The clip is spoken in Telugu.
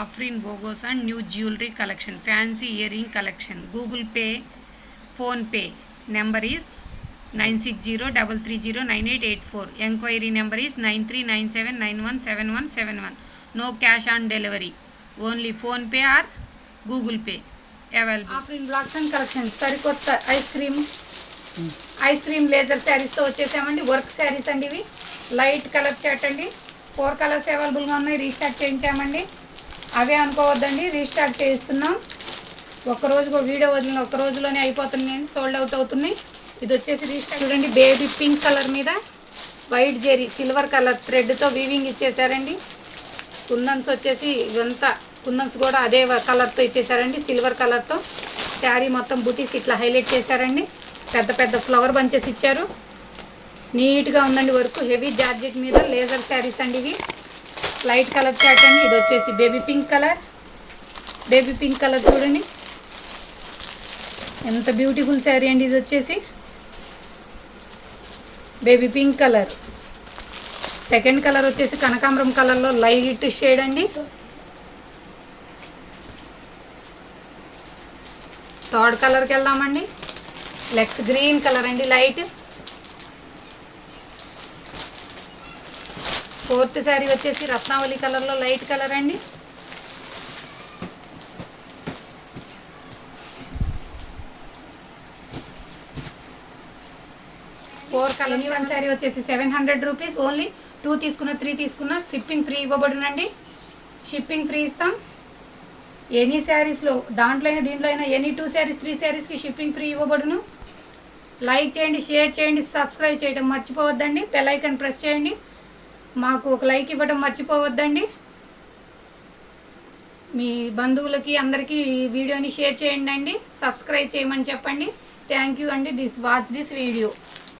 Afrin బోగోస్ and new jewellery collection fancy earring collection. Google pay PhonePe number is nine six zero double three zero nine eight eight four. Enquiry number is nine three nine seven nine one seven one seven one. No cash on delivery. Only PhonePe or Google pay available. Afrin blocks and collection సరికొత్త ice cream ice cream laser శారీస్తో వచ్చేసామండి. వర్క్ శారీస్ అండి ఇవి. లైట్ కలర్ చాట్ అండి. ఫోర్ కలర్స్ అవైలబుల్గా ఉన్నాయి రీస్టాక్ చేయించామండి. అవే అనుకోవద్దండి రీస్టాక్ చేయిస్తున్నాం. ఒకరోజు వీడియో వదిలిన ఒక్క రోజులోనే అయిపోతున్నాయి సోల్డ్ అవుట్ అవుతున్నాయి. ఇది వచ్చేసి రీస్టాక్ చూడండి బేబీ పింక్ కలర్ మీద వైట్ జెరీ సిల్వర్ కలర్ థ్రెడ్తో వీవింగ్ ఇచ్చేసారండి. కుందన్స్ వచ్చేసి ఇదంతా కుందన్స్ కూడా అదే కలర్తో ఇచ్చేసారండి సిల్వర్ కలర్తో శారీ మొత్తం బుటీస్ ఇట్లా హైలైట్ చేశారండి. పెద్ద పెద్ద ఫ్లవర్ బంచెస్ ఇచ్చారు. నీట్గా ఉందండి వర్క్. హెవీ జార్జెట్ మీద లేజర్ శారీస్ అండి ఇవి. లైట్ కలర్ చాట్ అండి. ఇది వచ్చేసి baby pink colour. Baby pink colour చూడండి. ఎంత బ్యూటిఫుల్ శారీ అండి ఇది వచ్చేసి. Baby pink colour. Second colour వచ్చేసి కనకాంబరం కలర్లో లైట్ షేడ్ అండి. థర్డ్ కలర్కి వెళ్దామండి. లెక్స్ గ్రీన్ కలర్ అండి లైట్. ఫోర్త్ శారీ వచ్చేసి రత్నావళి కలర్లో లైట్ కలర్ అండి. ఫోర్ కలర్ వన్ శారీ వచ్చేసి seven hundred rupees. Only two తీసుకున్న త్రీ తీసుకున్న షిప్పింగ్ ఫ్రీ ఇవ్వబడునండి. షిప్పింగ్ ఫ్రీ ఇస్తాం. ఎనీ శారీస్లో దాంట్లో అయినా దీంట్లో అయినా ఎనీ టూ శారీస్ త్రీ శారీస్కి షిప్పింగ్ ఫ్రీ ఇవ్వబడును. లైక్ చేయండి షేర్ చేయండి సబ్స్క్రైబ్ చేయడం మర్చిపోవద్దండి. బెల్ ఐకన్ ప్రెస్ చేయండి. మాకు ఒక లైక్ ఇవ్వడం మర్చిపోవద్దండి. మీ బంధువులకి అందరికీ వీడియోని షేర్ చేయండి అండి సబ్స్క్రైబ్ చేయమని చెప్పండి. థ్యాంక్ యూ అండి. This watch this video.